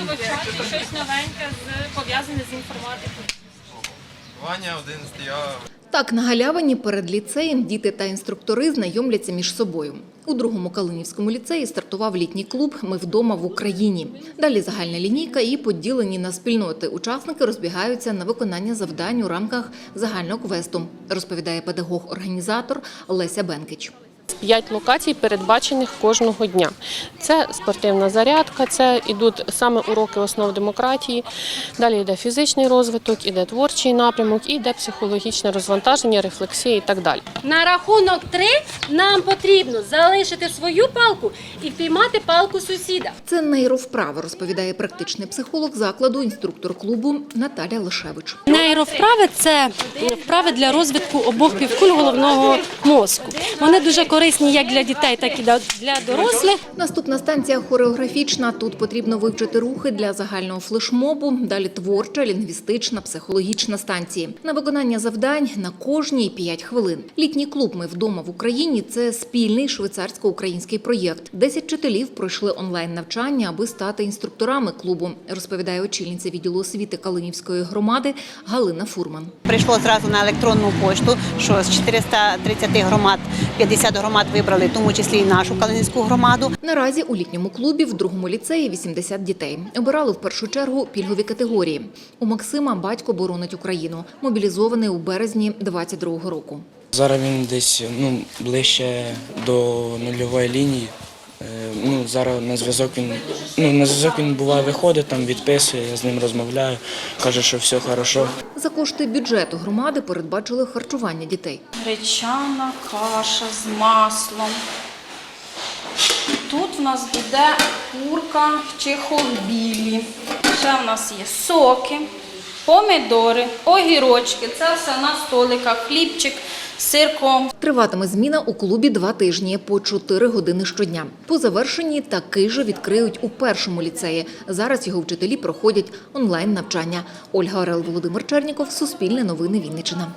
люблю вивчати щось новеньке, з- пов'язане з інформатикою. Ваня один я Так, на галявині перед ліцеєм діти та інструктори знайомляться між собою. У другому Калинівському ліцеї стартував літній клуб Ми вдома в Україні. Далі загальна лінійка і поділені на спільноти. Учасники розбігаються на виконання завдань у рамках загального квесту, розповідає педагог-організатор Леся Бенкич. П'ять локацій передбачених кожного дня. Це спортивна зарядка, це йдуть саме уроки основ демократії. Далі йде фізичний розвиток, іде творчий напрямок, і йде психологічне розвантаження, рефлексія і так далі. На рахунок три нам потрібно залишити свою палку і впіймати палку сусіда. Це нейровправи, розповідає практичний психолог закладу, інструктор клубу Наталя Лишевич. Нейровправи це вправи для розвитку обох півкуль головного мозку. Вони дуже корисні як для дітей, так і для дорослих. Наступна станція хореографічна. Тут потрібно вивчити рухи для загального флешмобу. Далі творча, лінгвістична, психологічна станції. На виконання завдань на кожній 5 хвилин. Літній клуб Ми вдома в Україні це спільний швейцарсько-український проєкт. Десять вчителів пройшли онлайн навчання, аби стати інструкторами клубу, розповідає очільниця відділу освіти Калинівської громади Галина Фурман. Прийшло зразу на електронну пошту, що з 430 громад 50 громад вибрали, в тому числі і нашу Калининську громаду. Наразі у літньому клубі в другому ліцеї 80 дітей. Обирали в першу чергу пільгові категорії. У Максима батько боронить Україну, мобілізований у березні 22-го року. Зараз він десь ну, ближче до нульової лінії. Ну, зараз на зв'язок він ну, на зв'язок він буває виходить, там відписує, я з ним розмовляю, каже, що все хорошо. За кошти бюджету громади передбачили харчування дітей. гречана каша з маслом. Тут в нас буде курка чи холбілі. Ще в нас є соки, помідори, огірочки. Це все на столиках, хлібчик сирком. Триватиме зміна у клубі два тижні по 4 години щодня. По завершенні такий же відкриють у першому ліцеї. Зараз його вчителі проходять онлайн навчання. Ольга Орел, Володимир Черніков, Суспільне новини Вінниччина.